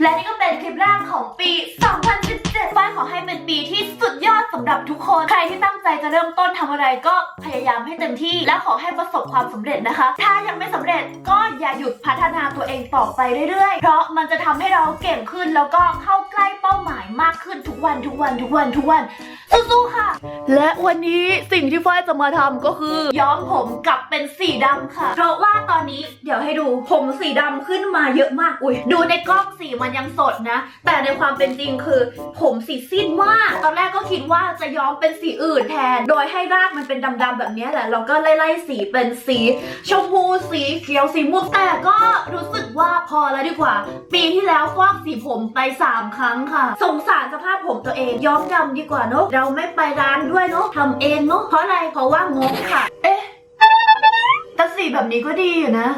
และนี่ก็เป็นคลิปแรกของปี 2017ฝ้ายขอให้เป็นปีที่สุดยอดสำหรับทุกคน ใครที่ตั้งใจจะเริ่มต้นทำอะไรก็พยายามให้เต็มที่ และขอให้ประสบความสำเร็จนะคะ ถ้ายังไม่สำเร็จก็อย่าหยุดพัฒนาตัวเองต่อไปเรื่อยๆ เพราะมันจะทำให้เราเก่งขึ้นแล้วก็เข้า ล้เป้าหมายมากขึ้นทุกวันทุกวันทุกวันทุกวันสู้ๆค่ะ และวันนี้สิ่งที่ฝ้ายจะมาทำก็คือ ย้อมผมกลับเป็นสีดำค่ะ เพราะว่าตอนนี้เดี๋ยวให้ดูผมสีดำขึ้นมาเยอะมากอุ้ยดูในกล้องสีมันยังสดนะ แต่ในความเป็นจริงคือ ผมสีซีดมากตอนแรกก็คิดว่าจะย้อมเป็นสีอื่นแทน โดยให้รากมันเป็นดำๆแบบนี้แหละเราก็ไล่ๆสีเป็นสีชมพูสีเขียวสีม่วงแต่ก็รู้สึกว่าพอแล้วดีกว่า ปีที่แล้วฟอกสีผมไป3ครั้งค่ะ สงสารสภาพผมตัวเองย้อมดำดีกว่าเนาะเราไม่ไปร้านด้วยเนาะทำเองเนาะเพราะอะไรเพราะว่างงค่ะ เอ๊ะแต่สีแบบนี้ก็ดีอยู่นะ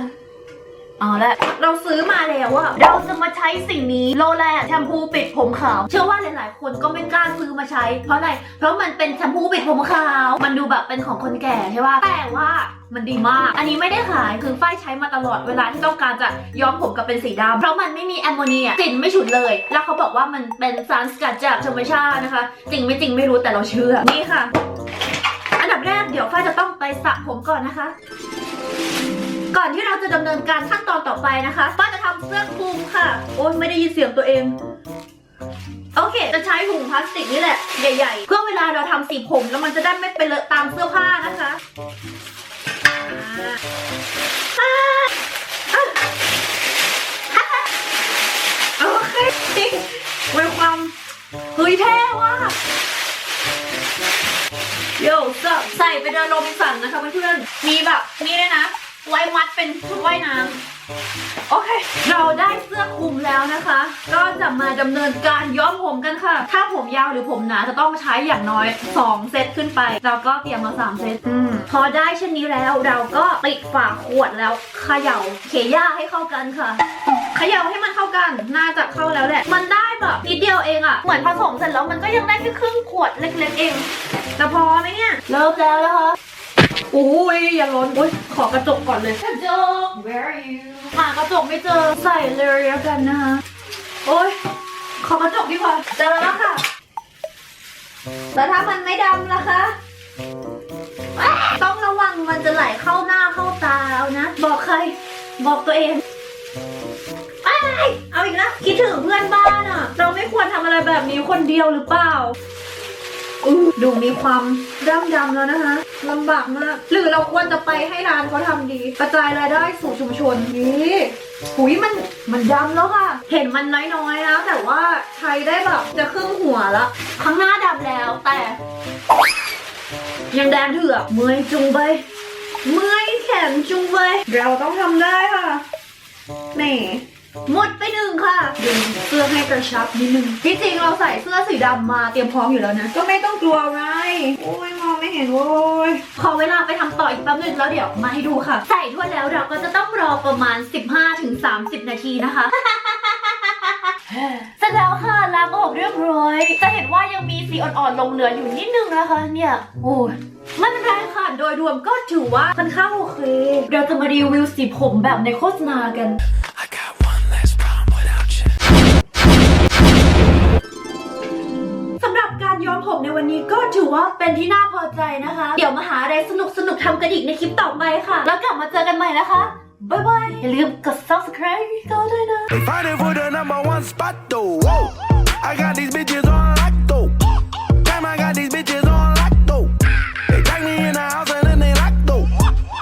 เอาละเราซื้อมาแล้วอะเราจะมาใช้สิ่งนี้โลแลแชมพูปิดผมขาว เชื่อว่าหลาย ๆ คนก็ไม่กล้าซื้อมาใช้ เพราะอะไร เพราะมันเป็นแชมพูปิดผมขาว มันดูแบบเป็นของคนแก่ใช่ป่ะแต่ว่ามันดีมาก อันนี้ไม่ได้ขาย คือฝ้ายใช้มาตลอดเวลาที่ต้องการจะย้อมผมกับเป็นสีดำ เพราะมันไม่มีแอมโมเนียกลิ่นไม่ฉุนเลย แล้วเขาบอกว่ามันเป็นสารสกัดจากธรรมชาตินะคะ จริงไม่จริงไม่รู้แต่เราเชื่อ นี่ค่ะ อันดับแรกเดี๋ยวฝ้ายจะต้องไปสระผมก่อนนะคะ ก่อนที่เราจะดำเนินการขั้นตอนต่อไปนะคะป้าจะทำเสื้อคลุมค่ะ โอ้ยไม่ได้ยินเสียงตัวเองโอเค จะใช้ถุงพลาสติกนี่แหละ ใหญ่ๆ เพื่อเวลาเราทำสีผมแล้วมันจะได้ไม่ไปเลอะตามเสื้อผ้านะคะอ่าอ่าอ่าโอเคไว้ความเฮ้ยเท่ว่ะโยสใส่ไปเดินโรบินสันนะคะเพื่อนๆมีแบบนี่ด้วยนะ ไว้มัดเป็นชุดว่ายน้ำโอเค เราได้เสื้อคลุมแล้วนะคะ ก็จะมาดำเนินการย้อมผมกันค่ะ ถ้าผมยาวหรือผมหนาจะต้องใช้อย่างน้อย 2 เซตขึ้นไป เราก็เตรียมมา 3 เซตอืมพอได้เช่นนี้แล้วเราก็ปิดฝาขวดแล้วเขย่าเขย่าให้เข้ากันค่ะเขย่าให้มันเข้ากัน น่าจะเข้าแล้วแหละ มันได้แบบนิดเดียวเองอะเหมือนผสมเสร็จแล้วมันก็ยังได้แค่ครึ่งขวดเล็ก ๆ เองจะพอไหมเนี่ย เริ่มแล้วนะคะ อุ้ยอย่าล้นอุ้ยขอกระจกก่อนเลย กระจก where are you หากระจกไม่เจอใส่เลยแล้วกันนะคะโอ้ยขอกระจกดีกว่าเจอแล้วค่ะ แล้วถ้ามันไม่ดำล่ะคะว้ายต้องระวังมันจะไหลเข้าหน้าเข้าตาเอานะ บอกใคร บอกตัวเองอ้ายเอาอีกแล้วคิดถึงเพื่อนบ้านอะเราไม่ควรทำอะไรแบบนี้คนเดียวหรือเปล่า อู้ดูมีความร่ำดำแล้วนะคะลำบากมาก หรือเราควรจะไปให้ร้านเขาทำดี กระจายรายได้สู่ชุมชนนี่หุยมันมันดำแล้วค่ะ เห็นมันน้อยๆแล้วแต่ว่าใช้ได้แบบจะครึ่งหัวละข้างหน้าดำแล้วแต่ ยังแดงเถือกเมื่อยจุงไปเมื่อยแขนจุงไปเราต้องทำได้ค่ะแหมหมดไปหนึ่งค่ะดึงเสื้อให้กระชับนิดนึงที่จริงเราใส่เสื้อสีดำมาเตรียมพร้อมอยู่แล้วนะ ก็ไม่ต้องกลัวไงโอ้ยมองไม่เห็นโว้ยขอเวลาไปทำต่ออีกแป๊บนึงแล้วเดี๋ยวมาให้ดูค่ะ ใส่ทั่วแล้วเราก็จะต้องรอประมาณ 15-30 นาทีนะคะ เสร็จแล้วค่ะล้างออกเรียบร้อย จะเห็นว่ายังมีสีอ่อนๆลงเหลืออยู่นิดนึงนะคะเนี่ยโอ้ยไม่เป็นไรค่ะ โดยรวมก็ถือว่าค่อนข้างโอเค เราจะมารีวิวสีผมแบบในโฆษณากัน นี้ก็ถือว่าเป็นที่น่าพอใจนะคะ เดี๋ยวมาหาอะไรสนุกสนุกทำกันอีกในคลิปต่อไปค่ะ แล้วกลับมาเจอกันใหม่นะคะ บ๊ายบาย อย่าลืมกด subscribe ก็ด้วยนะ They fighting for the number one spot though. Whoa. I got these bitches.